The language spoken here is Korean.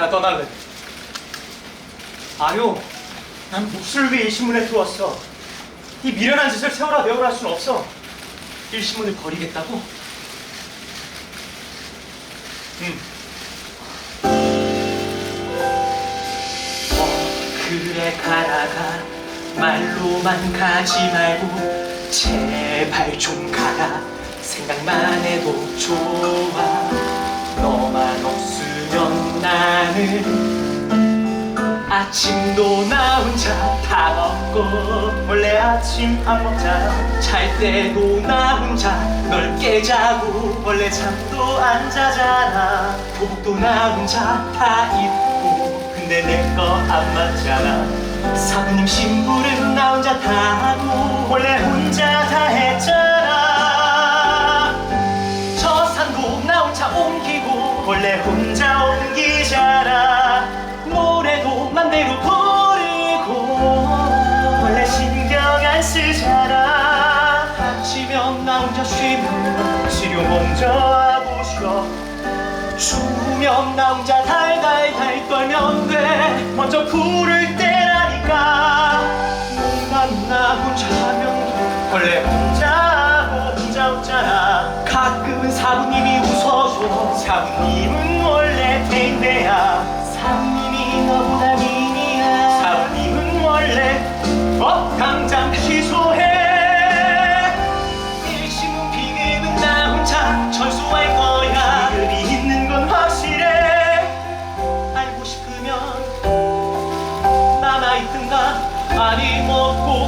나 떠날래. 아요. 난 몫을 위해 일신문에 들어왔어. 이 미련한 짓을 세월아 배우라 할 수는 없어. 일신문을 버리겠다고? 응. 그래 가라가 말로만 가지 말고 제발 좀 가라 생각만 해도 좋아 아침도 나 혼자 다 먹고 원래 아침 밥 먹자. 잘 때도 나 혼자 널 깨자고 원래 잠도 안 자잖아. 도복도 나 혼자 다 입고 근데 내 거 안 맞잖아. 사부님 신부름 나 혼자 다 하고 원래 옮기잖아 노래도 맘대로 부르고 원래 신경 안 쓰잖아 다치면 나 혼자 쉬면 치료 먼저 하고 쉬어. 죽으면 나 혼자 달달달 떨면 돼. 먼저 부를 때라니까. 농담 나 혼자 하면 돼 원래 혼자 하고 혼자 웃잖아 가끔은 사부님이 웃어줘. 사부님은 원 래 대인배야. 사부님이 너보다 미니야. 사부님은 원래 어 당장 취소해. 일신문 비급은 나 혼자 철수할 거야. 비급이 있는 건 확실해. 알고 싶으면 남아있든가 아니 뭐꼭